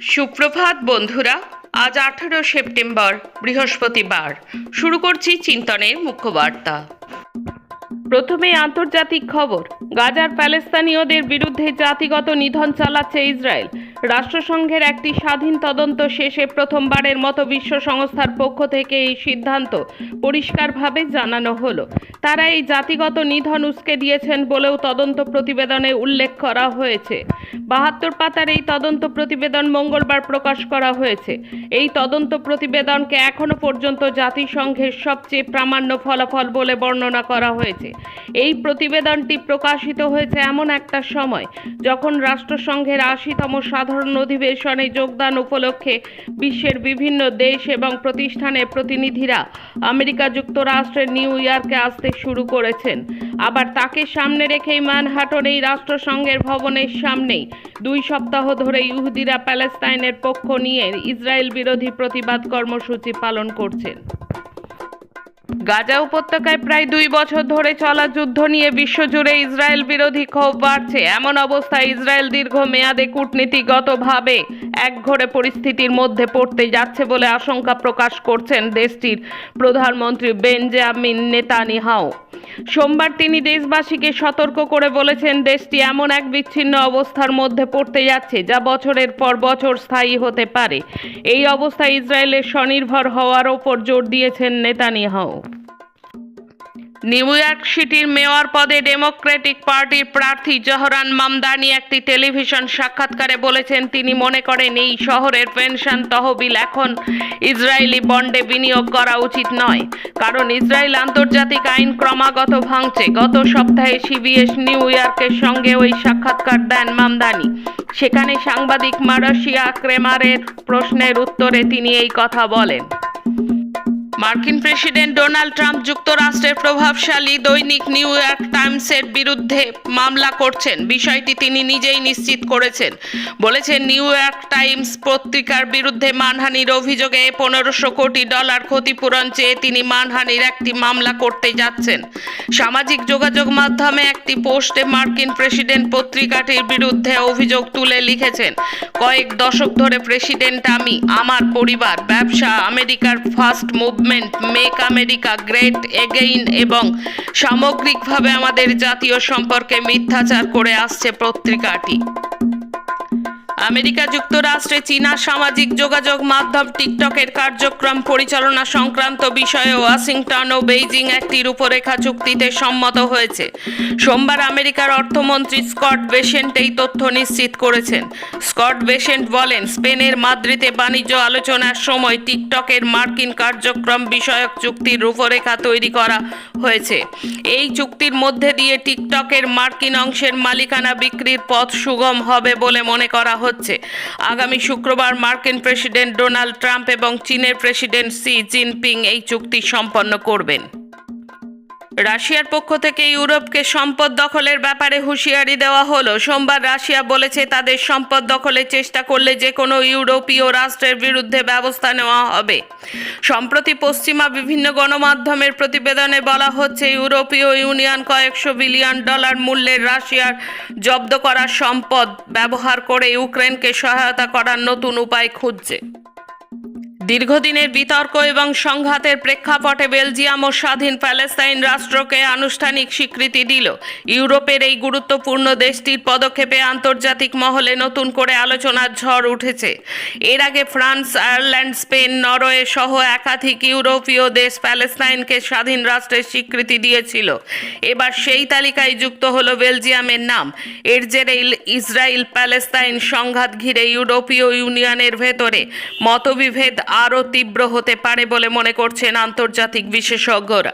সুপ্রভাত, বন্ধুরা। আজ আঠারো সেপ্টেম্বর, বৃহস্পতিবার। শুরু করছি চিন্তনের মুখ্য বার্তা প্রথমে আন্তর্জাতিক খবর। গাজার প্যালেস্তানীয়দের বিরুদ্ধে জাতিগত নিধন চালাচ্ছে ইসরায়েল। রাষ্ট্রসংঘের একটি স্বাধীন তদন্ত শেষে প্রথমবারের মতো বিশ্ব সংস্থার পক্ষ থেকে এই সিদ্ধান্ত পরিষ্কারভাবে জানানো হলো। তারা এই জাতিগত নিধন উস্কে দিয়েছেন বলেও তদন্ত প্রতিবেদনে উল্লেখ করা হয়েছে। বাহাত্তর পাতার এই তদন্ত প্রতিবেদন মঙ্গলবার প্রকাশ করা হয়েছে। এই তদন্ত প্রতিবেদনকে এখনও পর্যন্ত জাতিসংঘের সবচেয়ে প্রামাণ্য ফলাফল বলে বর্ণনা করা হয়েছে। এই প্রতিবেদনটি প্রকাশিত হয়েছে এমন একটা সময় যখন রাষ্ট্রসংঘের আশিতম সাধারণ অধিবেশনে যোগদান উপলক্ষে বিশ্বের বিভিন্ন দেশ এবং প্রতিষ্ঠানের প্রতিনিধিরা আমেরিকা যুক্তরাষ্ট্রের নিউ ইয়র্কে আসতে শুরু করেছেন। আবার তাকে সামনে রেখেই ম্যানহাটন এই রাষ্ট্রসংঘের ভবনের সামনেই দুই সপ্তাহ ধরে ইহুদিরা প্যালেস্তাইনের পক্ষ নিয়ে ইসরায়েল বিরোধী প্রতিবাদ কর্মসূচি পালন করছেন। গাজা উপত্যকায় প্রায় দুই বছর ধরে চলা যুদ্ধ নিয়ে বিশ্বজুড়ে ইসরায়েল বিরোধী ক্ষোভ বাড়ছে। এমন অবস্থায় ইসরায়েল দীর্ঘ মেয়াদে কূটনীতিগতভাবে একঘরে পরিস্থিতির মধ্যে পড়তে যাচ্ছে বলে আশঙ্কা প্রকাশ করছেন দেশটির প্রধানমন্ত্রী বেঞ্জামিন নেতানিয়াহু। সোমবার তিনি দেশবাসীকে সতর্ক করে বলেছেন, দেশটি এমন এক বিচ্ছিন্ন অবস্থার মধ্যে পড়তে যাচ্ছে, যা বছরের পর বছর স্থায়ী হতে পারে। এই অবস্থায় ইসরায়েলের স্বনির্ভর হওয়ার ওপর জোর দিয়েছেন নেতানিয়াহু। নিউ ইয়র্ক সিটির মেয়র পদে ডেমোক্রেটিক পার্টির প্রার্থী জহরান মামদানি একটি টেলিভিশন সাক্ষাৎকারে বলেছেন, তিনি মনে করেন এই শহরের পেনশন তহবিল এখন ইসরায়েলি বন্ডে বিনিয়োগ করা উচিত নয়, কারণ ইসরায়েল আন্তর্জাতিক আইন ক্রমাগত ভাঙছে। গত সপ্তাহে সিবিএস নিউ ইয়র্কের সঙ্গে ওই সাক্ষাৎকার দেন মামদানি। সেখানে সাংবাদিক মারাশিয়া ক্রেমারের প্রশ্নের উত্তরে তিনি এই কথা বলেন। মার্কিন প্রেসিডেন্ট ডোনাল্ড ট্রাম্প যুক্তরাষ্ট্রের প্রভাবশালী দৈনিক নিউ ইয়র্ক টাইমসের বিরুদ্ধে মামলা করছেন। বিষয়টি তিনি নিজেই নিশ্চিত করেছেন। বলেছেন, নিউ ইয়র্ক টাইমস পত্রিকার বিরুদ্ধে মানহানির অভিযোগে পনেরোশো কোটি ডলার ক্ষতিপূরণ চেয়ে তিনি মানহানির একটি মামলা করতে যাচ্ছেন। সামাজিক যোগাযোগ মাধ্যমে একটি পোস্টে মার্কিন প্রেসিডেন্ট পত্রিকাটির বিরুদ্ধে অভিযোগ তুলে লিখেছেন, কয়েক দশক ধরে প্রেসিডেন্ট আমি, আমার পরিবার, ব্যবসা, আমেরিকার first movement make America great again এবং সামগ্রিকভাবে আমাদের জাতীয় সম্পর্কে মিথ্যাচার করে আসছে পত্রিকাটি। আমেরিকা যুক্তরাষ্ট্রে চীনা সামাজিক যোগাযোগ মাধ্যম টিকটকের কার্যক্রম পরিচালনা সংক্রান্ত বিষয়ে ওয়াশিংটন ও বেইজিং একটি রূপরেখা চুক্তিতে সম্মত হয়েছে। সোমবার আমেরিকার অর্থমন্ত্রী স্কট বেসেন্ট এই তথ্য নিশ্চিত করেছেন। স্কট বেসেন্ট বলেন, স্পেনের মাদ্রিদে বাণিজ্য আলোচনার সময় টিকটকের মার্কিন কার্যক্রম বিষয়ক চুক্তির রূপরেখা তৈরি করা হয়েছে। এই চুক্তির মধ্যে দিয়ে টিকটকের মার্কিন অংশের মালিকানা বিক্রির পথ সুগম হবে বলে মনে করা হচ্ছে। আগামী শুক্রবার মার্কিন প্রেসিডেন্ট ডোনাল্ড ট্রাম্প এবং চীনের প্রেসিডেন্ট সি জিনপিং এই চুক্তি সম্পন্ন করবেন। রাশিয়ার পক্ষ থেকে ইউরোপকে সম্পদ দখলের ব্যাপারে হুঁশিয়ারি দেওয়া হলো। সোমবার রাশিয়া বলেছে, তাদের সম্পদ দখলের চেষ্টা করলে যে কোনো ইউরোপীয় রাষ্ট্রের বিরুদ্ধে ব্যবস্থা নেওয়া হবে। সম্প্রতি পশ্চিমা বিভিন্ন গণমাধ্যমের প্রতিবেদনে বলা হচ্ছে, ইউরোপীয় ইউনিয়ন কয়েকশো বিলিয়ন ডলার মূল্যের রাশিয়ার জব্দ করা সম্পদ ব্যবহার করে ইউক্রেনকে সহায়তা করার নতুন উপায় খুঁজছে। দীর্ঘদিনের বিতর্ক এবং সংঘাতের প্রেক্ষাপটে বেলজিয়াম ও স্বাধীন প্যালেস্তাইন রাষ্ট্রকে আনুষ্ঠানিক স্বীকৃতি দিল। ইউরোপের এই গুরুত্বপূর্ণ দেশটির পদক্ষেপে আন্তর্জাতিক মহলে নতুন করে আলোচনার ঝড় উঠেছে। এর আগে ফ্রান্স, আয়ারল্যান্ড, স্পেন, নরওয়ে সহ একাধিক ইউরোপীয় দেশ প্যালেস্তাইনকে স্বাধীন রাষ্ট্রের স্বীকৃতি দিয়েছিল। এবার সেই তালিকায় যুক্ত হলো বেলজিয়ামের নাম। এর জেরে ইসরায়েল প্যালেস্তাইন সংঘাত ঘিরে ইউরোপীয় ইউনিয়নের ভেতরে মতবিভেদ আরও তীব্র হতে পারে বলে মনে করছেন আন্তর্জাতিক বিশেষজ্ঞরা।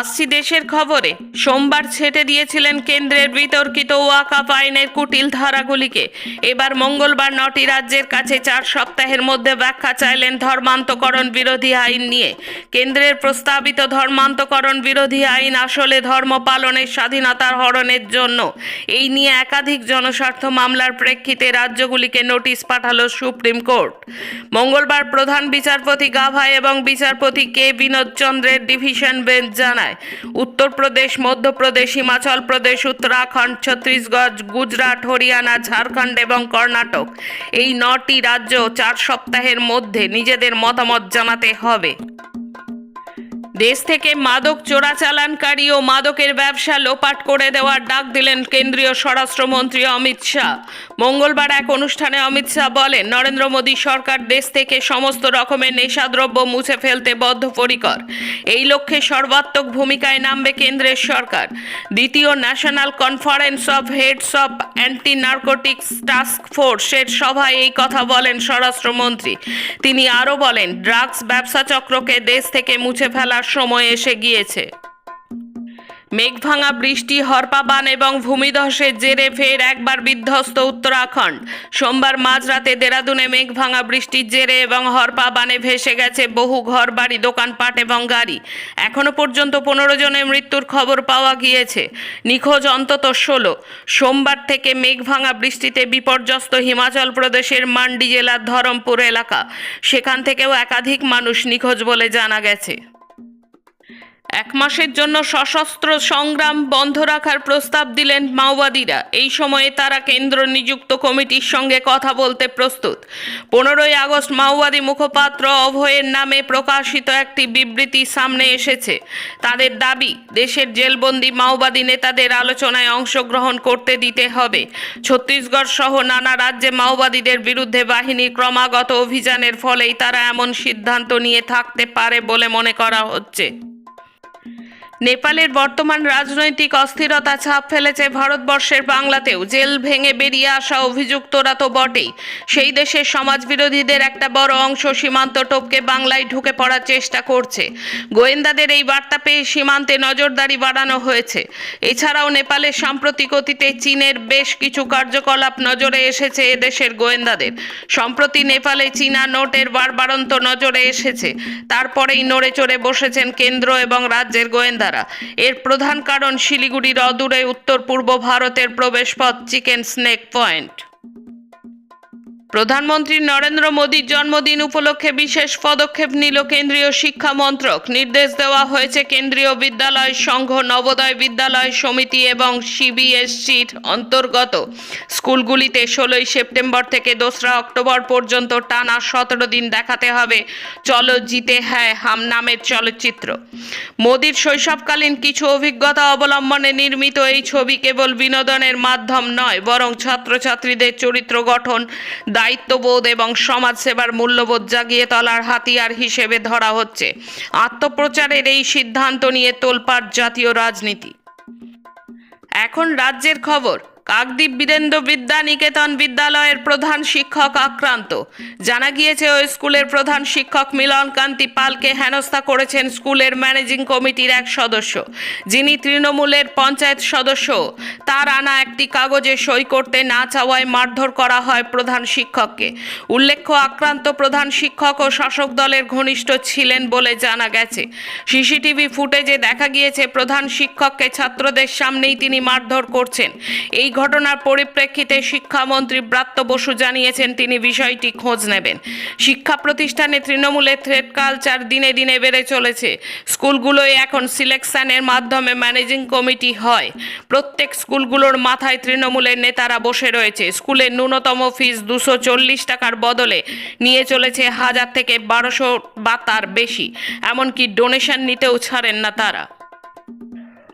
আসছি দেশের খবরে। সোমবার ছেটে দিয়েছিলেন কেন্দ্রের বিতর্কিত ওয়াকাপ আইনের কুটিল ধারাগুলিকে। এবার মঙ্গলবার নটি রাজ্যের কাছে চার সপ্তাহের মধ্যে ব্যাখ্যা চাইলেন ধর্মান্তকরণ বিরোধী আইন নিয়ে। কেন্দ্রের প্রস্তাবিত ধর্মান্তকরণ বিরোধী আইন আসলে ধর্ম পালনের স্বাধীনতার হরণের জন্য। এই নিয়ে একাধিক জনস্বার্থ মামলার প্রেক্ষিতে রাজ্যগুলিকে নোটিশ পাঠালো সুপ্রিম কোর্ট। মঙ্গলবার প্রধান বিচারপতি গাভা এবং বিচারপতি কে বিনোদ চন্দ্রের ডিভিশন বেঞ্চ জানায়। থানায় উত্তরপ্রদেশ, মধ্যপ্রদেশ, হিমাচল প্রদেশ, উত্তরাখণ্ড, ছত্তিশগড়, গুজরাট, হরিয়ানা, ঝাড়খণ্ড এবং কর্ণাটক। এই নটি রাজ্য চার সপ্তাহের মধ্যে নিজেদের মতামত জানাতে হবে। দেশ থেকে মাদক চোরাচালানকারী ও মাদকের ব্যবসা লোপাট করে দেওয়ার ডাক দিলেন কেন্দ্রীয় স্বরাষ্ট্রমন্ত্রী অমিত শাহ। মঙ্গলবার এক অনুষ্ঠানে অমিত শাহ বলেন, নরেন্দ্র মোদী সরকার দেশ থেকে সমস্ত রকমের নেশাদ্রব্য মুছে ফেলতে বদ্ধপরিকর। এই লক্ষ্যে সর্বাত্মক ভূমিকায় নামবে কেন্দ্রের সরকার। দ্বিতীয় national conference of heads of anti narcotics task ফোর্সের সভায় এই কথা বলেন স্বরাষ্ট্রমন্ত্রী। তিনি আরও বলেন, ড্রাগস ব্যবসা চক্রকে দেশ থেকে মুছে ফেলার সময় এসে গিয়েছে। মেঘভাঙা বৃষ্টি, হরপাবান এবং ভূমিধসের জেরে ফের একবার বিধ্বস্ত উত্তরাখণ্ড। সোমবার মাঝরাতে দেরাদুনে মেঘভাঙা বৃষ্টির জেরে এবং হরপাবানে ভেসে গেছে বহু ঘরবাড়ি, দোকানপাট এবং গাড়ি। এখনও পর্যন্ত পনেরো জনের মৃত্যুর খবর পাওয়া গিয়েছে। নিখোঁজ অন্তত ষোলো। সোমবার থেকে মেঘভাঙা বৃষ্টিতে বিপর্যস্ত হিমাচল প্রদেশের মান্ডি জেলার ধরমপুর এলাকা। সেখান থেকেও একাধিক মানুষ নিখোঁজ বলে জানা গেছে। এক মাসের জন্য সশস্ত্র সংগ্রাম বন্ধ রাখার প্রস্তাব দিলেন মাওবাদীরা। এই সময়ে তারা কেন্দ্র নিযুক্ত কমিটির সঙ্গে কথা বলতে প্রস্তুত। পনেরোই আগস্ট মাওবাদী মুখপাত্র অভয়ের নামে প্রকাশিত একটি বিবৃতি সামনে এসেছে। তাদের দাবি, দেশের জেলবন্দি মাওবাদী নেতাদের আলোচনায় অংশগ্রহণ করতে দিতে হবে। ছত্তিশগড় সহ নানা রাজ্যে মাওবাদীদের বিরুদ্ধে বাহিনীর ক্রমাগত অভিযানের ফলেই তারা এমন সিদ্ধান্ত নিয়ে থাকতে পারে বলে মনে করা হচ্ছে। নেপালের বর্তমান রাজনৈতিক অস্থিরতা ছাপ ফেলেছে ভারতবর্ষের বাংলাতেও। জেল ভেঙে বেরিয়ে আসা অভিযুক্তরা তো বটেই। সেই দেশের সমাজবিরোধীদের একটা বড় অংশ সীমান্ত টপকে বাংলায় ঢুকে পড়ার চেষ্টা করছে। গোয়েন্দাদের এই বার্তা পেয়ে সীমান্তে নজরদারি বাড়ানো হয়েছে। এছাড়াও নেপালের সাম্প্রতিক অতীতে চীনের বেশ কিছু কার্যকলাপ নজরে এসেছে এদেশের গোয়েন্দাদের। সম্প্রতি নেপালে চীনা নোটের বারবারন্ত নজরে এসেছে। তারপরেই নড়ে চড়ে বসেছেন কেন্দ্র এবং রাজ্যের গোয়েন্দারা এর প্রধান কারণ শিলিগুড়ির অদূরে উত্তর পূর্ব ভারতের প্রবেশপথ চিকেন স্নেক পয়েন্ট। প্রধানমন্ত্রী নরেন্দ্র মোদীর জন্মদিন উপলক্ষে বিশেষ পদক্ষেপ নিল কেন্দ্রীয় শিক্ষা মন্ত্রক। নির্দেশ দেওয়া হয়েছে কেন্দ্রীয় বিদ্যালয় সংঘ, নবোদয় বিদ্যালয় সমিতি এবং সিবিএসসির অন্তর্গত। স্কুলগুলিতে ষোলোই সেপ্টেম্বর থেকে দোসরা অক্টোবর পর্যন্ত টানা সতেরো দিন দেখাতে হবে। চলো জিতে হ্যায় হাম নামের চলচ্চিত্র। মোদীর শৈশবকালীন কিছু অভিজ্ঞতা অবলম্বনে নির্মিত এই ছবি কেবল বিনোদনের মাধ্যম নয়, বরং ছাত্রছাত্রীদের চরিত্র গঠন দায়িত্ববোধ এবং সমাজসেবার মূল্যবোধ জাগিয়ে তলার হাতিয়ার হিসেবে ধরা হচ্ছে। আত্মপ্রচারের এই সিদ্ধান্ত নিয়ে তোলপাট জাতীয় রাজনীতি। এখন রাজ্যের খবর। কাকদ্বীপ বীরেন্দ্র বিদ্যা নিকেতন বিদ্যালয়ের প্রধান শিক্ষক আক্রান্ত। জানা গিয়েছে, ওই স্কুলের প্রধান শিক্ষক মিলন কান্তি পালকে হেনস্থা করেছেন স্কুলের ম্যানেজিং কমিটির এক সদস্য, যিনি তৃণমূলের পঞ্চায়েত সদস্য। তার আনা একটি কাগজে সই করতে না চাওয়ায় মারধর করা হয় প্রধান শিক্ষককে। উল্লেখ্য, আক্রান্ত প্রধান শিক্ষক ও শাসক দলের ঘনিষ্ঠ ছিলেন বলে জানা গেছে। সিসিটিভি ফুটেজে দেখা গিয়েছে, প্রধান শিক্ষককে ছাত্রদের সামনেই তিনি মারধর করছেন। এই ঘটনার পরিপ্রেক্ষিতে শিক্ষামন্ত্রী ব্রাত্য বসু জানিয়েছেন তিনি বিষয়টি খোঁজ নেবেন। শিক্ষা প্রতিষ্ঠানে তৃণমূলের থ্রেড কালচার দিনে দিনে বেড়ে চলেছে। স্কুলগুলোয় এখন সিলেকশনের মাধ্যমে ম্যানেজিং কমিটি হয়। প্রত্যেক স্কুলগুলোর মাথায় তৃণমূলের নেতারা বসে রয়েছে। স্কুলের ন্যূনতম ফিস দুশো চল্লিশ টাকার বদলে নিয়ে চলেছে হাজার থেকে বারোশো বা তার বেশি। এমনকি ডোনেশন নিতেও ছাড়েন না তারা।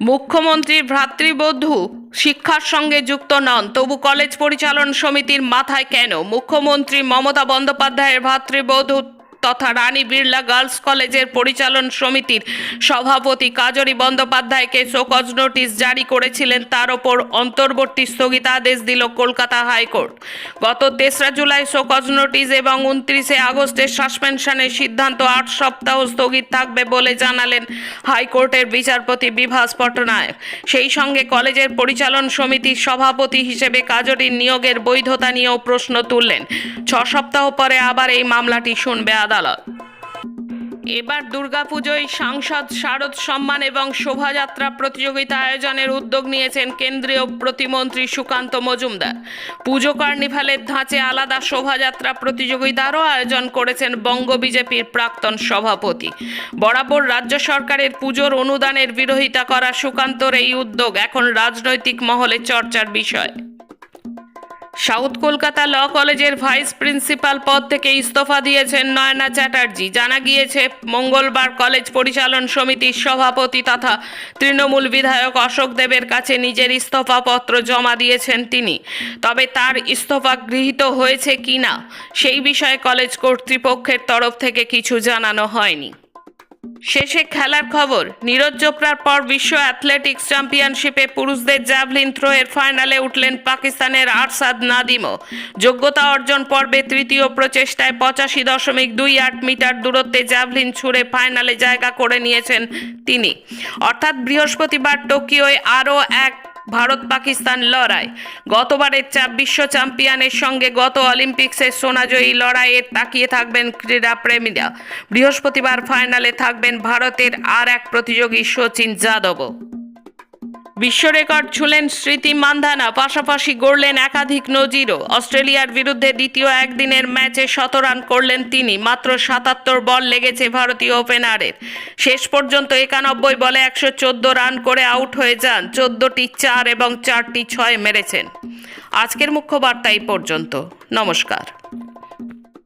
মুখ্যমন্ত্রীর ভ্রাতৃবধূ শিক্ষার সঙ্গে যুক্ত নন। তবু কলেজ পরিচালন সমিতির মাথায় কেন? মুখ্যমন্ত্রী মমতা বন্দ্যোপাধ্যায়ের ভ্রাতৃবধূ তথা রানী বিড়লা গার্লস কলেজের পরিচালন সমিতির সভাপতি কাজরী বন্দ্যোপাধ্যায়কে শোকজ নোটিশ জারি করেছিলেন, তার ওপর অন্তর্বর্তী স্থগিতাদেশ দিল কলকাতা হাইকোর্ট। গত তেসরা জুলাই শোকজ নোটিশ এবং উনত্রিশে আগস্টের সাসপেনশনের সিদ্ধান্ত আট সপ্তাহ স্থগিত থাকবে বলে জানালেন হাইকোর্টের বিচারপতি বিভাস পটনায়ক সেই সঙ্গে কলেজের পরিচালন সমিতির সভাপতি হিসেবে কাজরির নিয়োগের বৈধতা নিয়েও প্রশ্ন তুললেন। ছ সপ্তাহ পরে আবার এই মামলাটি শুনবে আদালত। এবার দুর্গাপুজোয় সাংসদ শারদ সম্মান এবং শোভাযাত্রা প্রতিযোগিতা আয়োজনের উদ্যোগ নিয়েছেন কেন্দ্রীয় প্রতিমন্ত্রী সুকান্ত মজুমদার। পুজো কার্নিভালের ধাঁচে আলাদা শোভাযাত্রা প্রতিযোগিতারও আয়োজন করেছেন বঙ্গ বিজেপির প্রাক্তন সভাপতি। বরাবর রাজ্য সরকারের পুজোর অনুদানের বিরোধিতা করা সুকান্তর এই উদ্যোগ এখন রাজনৈতিক মহলে চর্চার বিষয়। সাউথ কলকাতা ল কলেজের ভাইস প্রিন্সিপাল পদ থেকে ইস্তফা দিয়েছেন নয়না চ্যাটার্জি। জানা গিয়েছে, মঙ্গলবার কলেজ পরিচালন সমিতির সভাপতি তথা তৃণমূল বিধায়ক অশোক দেবের কাছে নিজের ইস্তফাপত্র জমা দিয়েছেন তিনি। তবে তার ইস্তফা গৃহীত হয়েছে কিনা, সেই বিষয়ে কলেজ কর্তৃপক্ষের তরফ থেকে কিছু জানানো হয়নি। শেষে খেলার খবর, নীরজ চোপড়ার পর বিশ্ব অ্যাথলেটিক্স চ্যাম্পিয়নশিপে পুরুষদের জ্যাভলিন থ্রোয়ের ফাইনালে উঠলেন পাকিস্তানের আরসাদ নাদিমও। যোগ্যতা অর্জন পর্বে তৃতীয় প্রচেষ্টায় পঁচাশি দশমিক দুই আট মিটার দূরত্বে জ্যাভলিন ছুঁড়ে ফাইনালে জায়গা করে নিয়েছেন তিনি। অর্থাৎ বৃহস্পতিবার টোকিওয় আরও এক ভারত পাকিস্তান লড়াই। গতবারের চাপ বিশ্ব চ্যাম্পিয়নের সঙ্গে গত অলিম্পিক্সের সোনাজয়ী লড়াইয়ে তাকিয়ে থাকবেন ক্রীড়াপ্রেমীরা বৃহস্পতিবার ফাইনালে থাকবেন ভারতের আর এক প্রতিযোগী শচীন যাদবও। বিশ্ব রেকর্ড ছুলেন স্মৃতি মান্ধানা, পাশাপাশি গড়লেন একাধিক নজিরও। অস্ট্রেলিয়ার বিরুদ্ধে দ্বিতীয় একদিনের ম্যাচে শত রান করলেন তিনি, মাত্র সাতাত্তর বল লেগেছে ভারতীয় ওপেনারের। শেষ পর্যন্ত একানব্বই বলে একশো চোদ্দ রান করে আউট হয়ে যান, চোদ্দোটি চার এবং চারটি ছয় মেরেছেন। আজকের মুখ্য বার্তা এই পর্যন্ত। নমস্কার।